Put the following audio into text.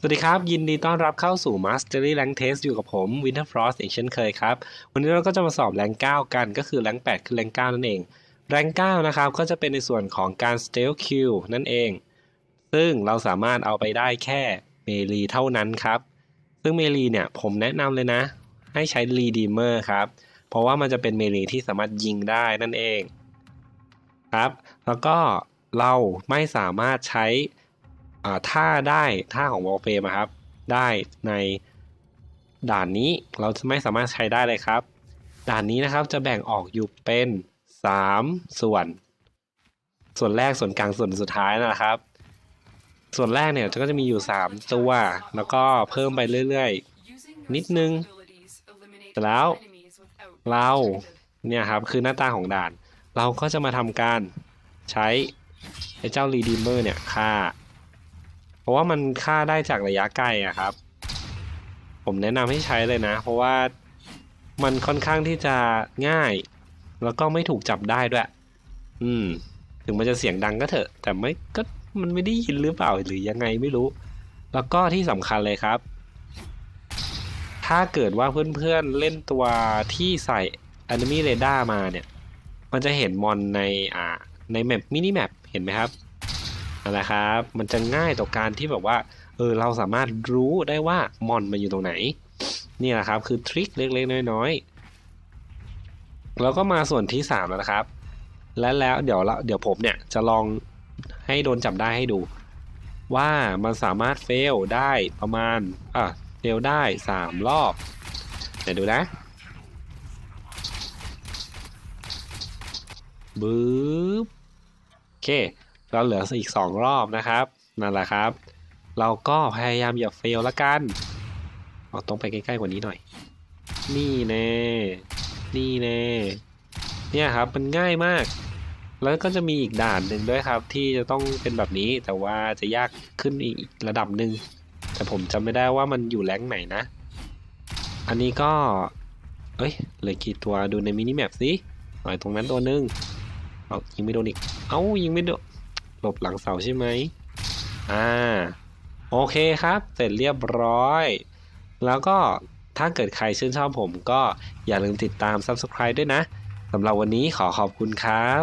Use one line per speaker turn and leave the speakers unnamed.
สวัสดีครับ ยินดีต้อนรับเข้าสู่ Mastery Rank Test อยู่กับผม Winter Frost อีกเช่นเคยครับ วันนี้เราก็จะมาสอบแรง9 กันก็คือแรง8 คือแรง9 นั่นเอง แรง9นะครับก็จะเป็นในส่วนของการ Steal Kill นั่นเอง ซึ่งเราสามารถเอาไปได้แค่เมลีเท่านั้นครับ ซึ่งเมลีเนี่ยผมแนะนำเลยนะ ให้ใช้ Redeemer ครับ เพราะว่ามันจะเป็นเมลีที่สามารถยิงได้นั่นเองครับ แล้วก็เราไม่สามารถใช้ อ่าท่าได้ท่าของวอลเฟมครับ ได้ในด่านนี้เราจะไม่สามารถใช้ได้เลยครับ ด่านนี้นะครับจะแบ่งออกอยู่เป็น 3 ส่วน ส่วนแรกส่วนกลางส่วนสุดท้ายนะครับ ส่วนแรกเนี่ยก็จะมีอยู่ 3 ตัว แล้วก็เพิ่มไปเรื่อยๆ นิดนึงแต่แล้วเราเนี่ยครับคือหน้าตาของด่าน เราก็จะมาทำการใช้ไอ้เจ้า Redeemer เนี่ยฆ่า ราะว่ามันฆ่าได้จากระยะไกลอะครับ ผมแนะนำให้ใช้เลยนะ เพราะว่ามันค่อนข้างที่จะง่าย แล้วก็ไม่ถูกจับได้ด้วย อืม ถึงมันจะเสียงดังก็เถอะ แต่ไม่ก็มันไม่ได้ยินหรือเปล่าหรือยังไงไม่รู้ แล้วก็ที่สำคัญเลยครับ ถ้าเกิดว่าเพื่อนๆเล่นตัวที่ใส่ Enemy Radar มาเนี่ย มันจะเห็นมอนในอ่าในแมปมินิแมปเห็นไหมครับ นะครับ มันจะง่ายต่อการที่แบบว่า เออ เราสามารถรู้ได้ว่ามอนมันอยู่ตรงไหน นี่แหละครับ คือทริคเล็กๆน้อยๆ แล้วก็มาส่วนที่สามแล้วนะครับ และแล้วเดี๋ยวเดี๋ยวผมเนี่ยจะลองให้โดนจับได้ให้ดู ว่ามันสามารถเฟลได้ประมาณ อะ เฟลได้สามรอบเดี๋ยวดูนะบึ๊บโอเค เราเหลืออีกสองรอบนะครับ นั่นแหละครับ เราก็พยายามอย่าเฟลละกันเอาตรงไปใกล้ๆกว่านี้หน่อย นี่แน่ นี่แน่ เนี่ยครับมันง่ายมาก แล้วก็จะมีอีกด่านหนึ่งด้วยครับ ที่จะต้องเป็นแบบนี้แต่ว่าจะยากขึ้นอีกระดับหนึ่งแต่ผมจำไม่ได้ว่ามันอยู่แรงไหนนะ อันนี้ก็ เอ้ยเหลือกี่ตัวดูในมินิแมปสิหน่อยตรงนั้นตัวหนึ่งเอายิงไม่โดนอีก เอ้ายิงไม่โดน หลบหลังเสาใช่ไหมอ่าโอเคครับ เสร็จเรียบร้อย แล้วก็ถ้าเกิดใครชื่นชอบผมก็อย่าลืมติดตาม Subscribe ด้วยนะสำหรับวันนี้ขอขอบคุณครับ